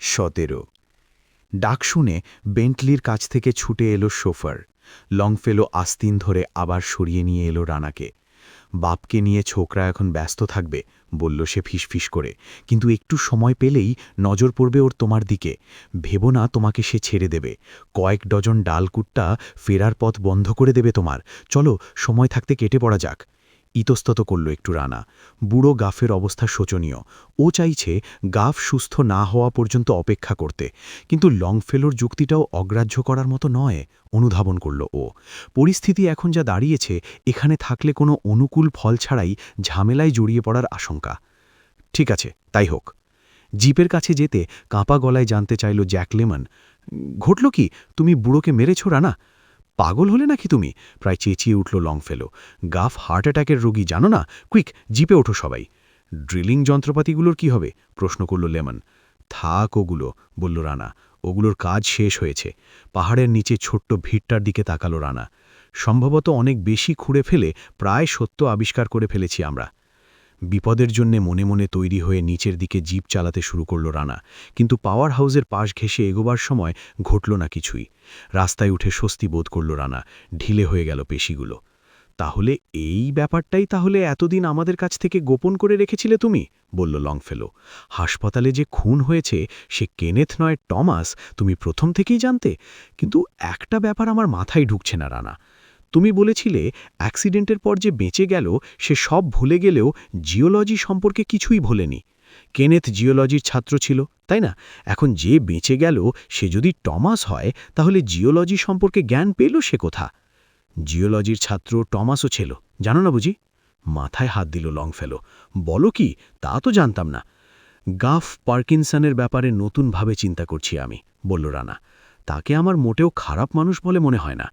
সতেরো। ডাক শুনে বেন্টলির কাছ থেকে ছুটে এলো সোফার লংফেলো আস্তিন ধরে আবার সরিয়ে নিয়ে এলো রানাকে। বাপকে নিয়ে ছোকরা এখন ব্যস্ত থাকবে, বলল সে ফিসফিস করে। কিন্তু একটু সময় পেলেই নজর পড়বে ওর তোমার দিকে। ভেবো না তোমাকে সে ছেড়ে দেবে। কয়েক ডজন ডালকুট্টা ফেরার পথ বন্ধ করে দেবে তোমার। চলো, সময় থাকতে কেটে পড়া যাক। ইতস্তত করল একটু রানা। বুড়ো গাফের অবস্থা শোচনীয়। ও চাইছে গাফ সুস্থ না হওয়া পর্যন্ত অপেক্ষা করতে। কিন্তু লংফেলোর যুক্তিটাও অগ্রাহ্য করার মতো নয়, অনুধাবন করল ও। পরিস্থিতি এখন যা দাঁড়িয়েছে, এখানে থাকলে কোনো অনুকূল ফল ছাড়াই ঝামেলায় জড়িয়ে পড়ার আশঙ্কা। ঠিক আছে, তাই হোক। জিপের কাছে যেতে কাঁপা গলায় জানতে চাইল জ্যাক লেমন। ঘটল কি? তুমি বুড়োকে মেরেছ, রানা? পাগল হলে নাকি তুমি? প্রায় চেঁচিয়ে উঠল লংফেলো। গাফ হার্ট অ্যাটাকের রোগী, জানো না? কুইক, জিপে ওঠো সবাই। ড্রিলিং যন্ত্রপাতিগুলোর কি হবে? প্রশ্ন করল লেমন। থাক ওগুলো, বলল রানা। ওগুলোর কাজ শেষ হয়েছে। পাহাড়ের নিচে ছোট্ট ভিড়টার দিকে তাকালো রানা। সম্ভবত অনেক বেশি খুঁড়ে ফেলে প্রায় সত্য আবিষ্কার করে ফেলেছি আমরা। বিপদের জন্য মনে মনে তৈরি হয়ে নিচের দিকে জিপ চালাতে শুরু করল রানা। কিন্তু পাওয়ার হাউসের পাশ ঘেঁষে এগোবার সময় ঘটল না কিছুই। রাস্তায় উঠে স্বস্তি বোধ করল রানা, ঢিলে হয়ে গেল পেশিগুলো। তাহলে এই ব্যাপারটাই তাহলে এতদিন আমাদের কাছ থেকে গোপন করে রেখেছিলে তুমি? বলল লংফেলো। হাসপাতালে যে খুন হয়েছে, সে কেনেথ নয়, টমাস, তুমি প্রথম থেকেই জানতে। কিন্তু একটা ব্যাপার আমার মাথায় ঢুকছে না রানা। তুমি বলেছিলে অ্যাক্সিডেন্টের পর যে বেঁচে গেল, সে সব ভুলে গেলেও জিওলজি সম্পর্কে কিছুই ভোলেনি। কেনেথ জিওলজির ছাত্র ছিল, তাই না? এখন যে বেঁচে গেল, সে যদি টমাস হয়, তাহলে জিওলজি সম্পর্কে জ্ঞান পেল সে কোথা? জিওলজির ছাত্র টমাসও ছিল, জানো না বুঝি? মাথায় হাত দিল লংফেলো। বলো কি, তা তো জানতাম না। গাফ পার্কিনসনের ব্যাপারে নতুনভাবে চিন্তা করছি আমি, বলল রানা। তাকে আমার মোটেও খারাপ মানুষ বলে মনে হয় না।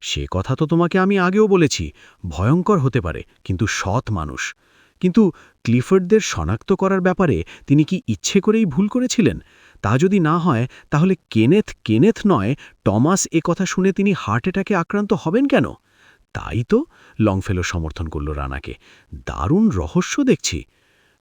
সে কথা তো তোমাকে আমি আগেও বলেছি, ভয়ঙ্কর হতে পারে, কিন্তু সৎ মানুষ। কিন্তু ক্লিফোর্ডদের শনাক্ত করার ব্যাপারে তিনি কি ইচ্ছে করেই ভুল করেছিলেন? তা যদি না হয়, তাহলে কেনেথ কেনেথ নয়, টমাস এ কথা শুনে তিনি হার্ট অ্যাটাকে আক্রান্ত হবেন কেন? তাই তো লংফেলো সমর্থন করল রানাকে। দারুণ রহস্য দেখছি।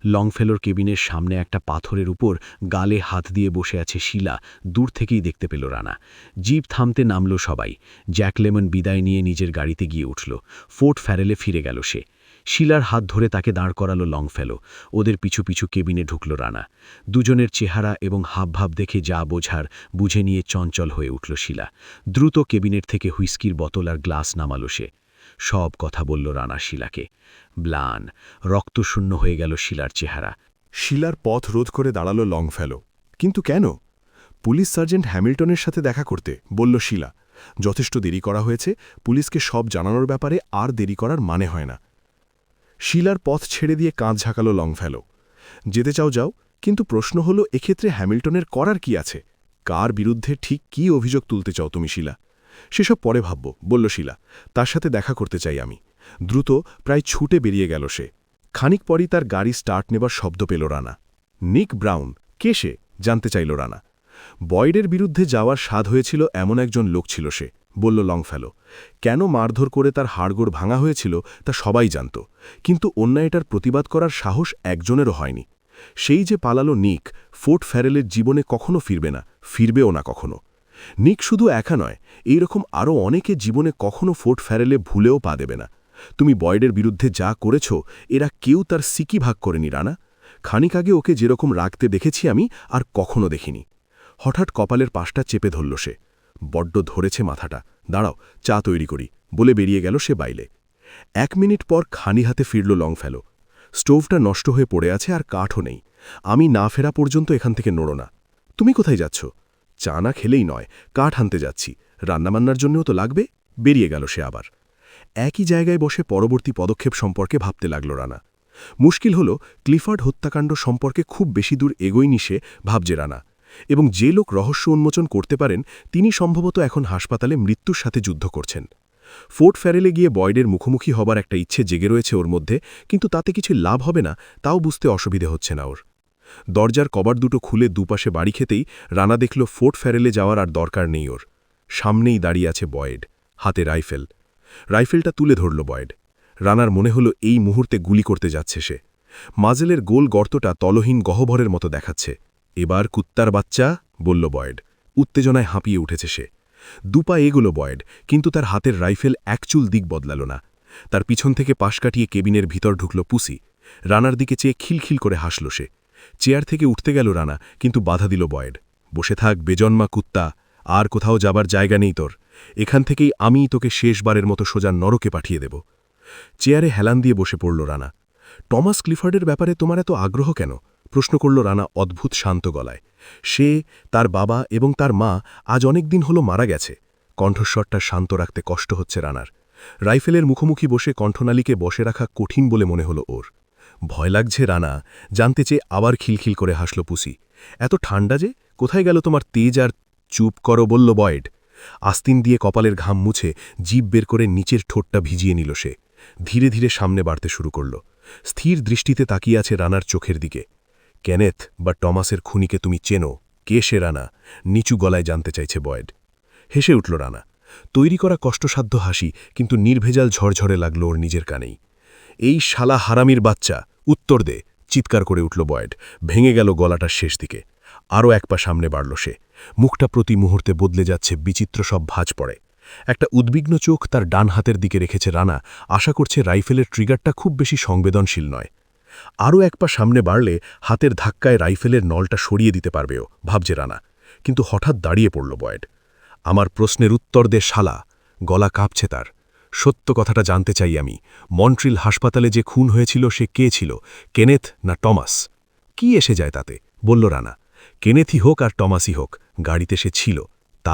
লংফেলোর কেবিনের সামনে একটা পাথরের উপর গালে হাত দিয়ে বসে আছে শিলা, দূর থেকেই দেখতে পেল রানা। জিপ থামতে নামল সবাই। জ্যাক লেমন বিদায় নিয়ে নিজের গাড়িতে গিয়ে উঠল। ফোর্ট ফ্যারেলে ফিরে গেল সে। শিলার হাত ধরে তাকে দাঁড় করালো লংফেলো। ওদের পিছু পিছু কেবিনে ঢুকল রানা। দুজনের চেহারা এবং হাবভাব দেখে যা বোঝার বুঝে নিয়ে চঞ্চল হয়ে উঠল শিলা। দ্রুত কেবিনেট থেকে হুইস্কির বোতল আর গ্লাস নামালো সে। সব কথা বলল রানা শিলাকে। ব্লান রক্তশূন্য হয়ে গেল শিলার চেহারা। শিলার পথ রোধ করে দাঁড়াল লংফেলো। কিন্তু কেন? পুলিশ সার্জেন্ট হ্যামিল্টনের সাথে দেখা করতে, বলল শিলা, যথেষ্ট দেরি করা হয়েছে, পুলিশকে সব জানানোর ব্যাপারে আর দেরি করার মানে হয় না। শিলার পথ ছেড়ে দিয়ে কাঁধ ঝাঁকালো লংফেলো। যেতে চাও, যাও, কিন্তু প্রশ্ন হল, এক্ষেত্রে হ্যামিল্টনের করার কি আছে? কার বিরুদ্ধে ঠিক কি অভিযোগ তুলতে চাও তুমি, শিলা? সেসব পরে ভাবব, বলল শিলা, তার সাথে দেখা করতে চাই আমি। দ্রুত প্রায় ছুটে বেরিয়ে গেল সে। খানিক পরই তার গাড়ি স্টার্ট নেবার শব্দ পেল রানা। নিক ব্রাউন, কে সে? জানতে চাইল রানা। বয়েডের বিরুদ্ধে যাওয়ার স্বাদ হয়েছিল এমন একজন লোক ছিল সে, বলল লংফেলো। কেন মারধর করে তার হাড়গোড় ভাঙা হয়েছিল তা সবাই জানত, কিন্তু অন্যায়টার প্রতিবাদ করার সাহস একজনেরও হয়নি। সেই যে পালালো নিক, ফোর্ট ফ্যারেলের জীবনে কখনো ফিরবে না, ফিরবেও না কখনো। নিক শুধু একা নয় এই রকম আরও অনেকে জীবনে কখনো ফোর্ট ফ্যারেলে ভুলেও পা দেবে না। তুমি বয়েডের বিরুদ্ধে যা করেছ, এরা কেউ তার সিকি ভাগ করেনি, রানা। খানিক আগে ওকে যেরকম রাখতে দেখেছি আমি, আর কখনো দেখিনি। হঠাৎ কপালের পাশটা চেপে ধরল সে। বড্ড ধরেছে মাথাটা। দাঁড়াও, চা তৈরি করি। বলে বেরিয়ে গেল সে বাইলে এক মিনিট পর খানি হাতে ফিরল লং ফেলো স্টোভটা নষ্ট হয়ে পড়ে আছে আর কাঠও নেই। আমি না ফেরা পর্যন্ত এখান থেকে নড়ো না। তুমি কোথায় যাচ্ছ? চা না খেলেই নয়, কাঠ আনতে যাচ্ছি। রান্নাবান্নার জন্যও তো লাগবে। বেরিয়ে গেল সে আবার। একই জায়গায় বসে পরবর্তী পদক্ষেপ সম্পর্কে ভাবতে লাগল রানা। মুশকিল হল, ক্লিফার্ড হত্যাকাণ্ড সম্পর্কে খুব বেশি দূর এগোয়নি সে, ভাবছে রানা। এবং যে লোক রহস্য উন্মোচন করতে পারেন, তিনি সম্ভবত এখন হাসপাতালে মৃত্যুর সাথে যুদ্ধ করছেন। ফোর্ট ফ্যারেলে গিয়ে বয়েডের মুখোমুখি হবার একটা ইচ্ছে জেগে রয়েছে ওর মধ্যে, কিন্তু তাতে কিছু লাভ হবে না, তাও বুঝতে অসুবিধে হচ্ছে না ওর। দরজার কবার দুটো খুলে দুপাশে বাড়ি খেতেই রানা দেখল ফোর্ট ফ্যারেলে যাওয়ার আর দরকার নেই ওর। সামনেই দাঁড়িয়ে আছে বয়েড, হাতে রাইফেল। রাইফেলটা তুলে ধরল বয়েড। রানার মনে হলো এই মুহূর্তে গুলি করতে যাচ্ছে সে। মাজেলের গোল গর্তটা তলহীন গহ্বরের মতো দেখাচ্ছে। এবার কুত্তার বাচ্চা, বলল বয়েড। উত্তেজনায় হাঁপিয়ে উঠেছে সে। দুপা এগুলো বয়েড, কিন্তু তার হাতের রাইফেল একচুল দিক বদলাল না। তার পিছন থেকে পাশ কাটিয়ে কেবিনের ভিতর ঢুকল পুসি। রানার দিকে চেয়ে খিলখিল করে হাসল সে। চেয়ার থেকে উঠতে গেল রানা, কিন্তু বাধা দিল বয়েড। বসে থাক, বেজন্মা কুত্তা, আর কোথাও যাবার জায়গা নেই তোর। এখান থেকেই আমিই তোকে শেষবারের মতো সোজা নরকে পাঠিয়ে দেব। চেয়ারে হেলান দিয়ে বসে পড়ল রানা। টমাস ক্লিফার্ডের ব্যাপারে তোমার এত আগ্রহ কেন? প্রশ্ন করল রানা অদ্ভুত শান্ত গলায়। সে, তার বাবা এবং তার মা আজ অনেক দিন হলো মারা গেছে। কণ্ঠস্বরটা শান্ত রাখতে কষ্ট হচ্ছে রানার। রাইফেলের মুখোমুখি বসে কণ্ঠনালীকে বসে রাখা কঠিন বলে মনে হলো ওর। ভয় লাগছে রানা, জানতে চেয়ে আবার খিলখিল করে হাসল পুসি। এত ঠান্ডা যে, কোথায় গেল তোমার তেজ আর চুপ করো বলল বয়েড। আস্তিন দিয়ে কপালের ঘাম মুছে জিভ বের করে নিচের ঠোঁটটা ভিজিয়ে নিল সে। ধীরে ধীরে সামনে বাড়তে শুরু করল। স্থির দৃষ্টিতে তাকিয়ে আছে রানার চোখের দিকে। কেনেথ বা টমাসের খুনিকে তুমি চেনো? কে সে রানা? নিচু গলায় জানতে চাইছে বয়েড। হেসে উঠল রানা। তৈরি করা কষ্টসাধ্য হাসি, কিন্তু নির্ভেজাল ঝরঝরে লাগল ওর নিজের কানেই। এই শালা হারামির বাচ্চা উত্তর দে, চিৎকার করে উঠল বয়েড। ভেঙে গেল গলাটার শেষ দিকে। আরও এক পা সামনে বাড়ল সে। মুখটা প্রতি মুহূর্তে বদলে যাচ্ছে, বিচিত্র সব ভাঁজ পড়ে। একটা উদ্বিগ্ন চোখ তার ডান হাতের দিকে রেখেছে রানা। আশা করছে রাইফেলের ট্রিগারটা খুব বেশি সংবেদনশীল নয়। আরও এক পা সামনে বাড়লে হাতের ধাক্কায় রাইফেলের নলটা সরিয়ে দিতে পারবেও ভাবছে রানা। কিন্তু হঠাৎ দাঁড়িয়ে পড়ল বয়েড। আমার প্রশ্নের উত্তর দে, শালা। গলা কাঁপছে তার। সত্য কথাটা জানতে চাই আমি। মন্ট্রিল হাসপাতালে যে খুন হয়েছিল, সে কে ছিল? কেনেথ না টমাস? কি এসে যায় তাতে? বলল রানা। কেনেথই হোক আর টমাসই হোক, গাড়িতে সে ছিল।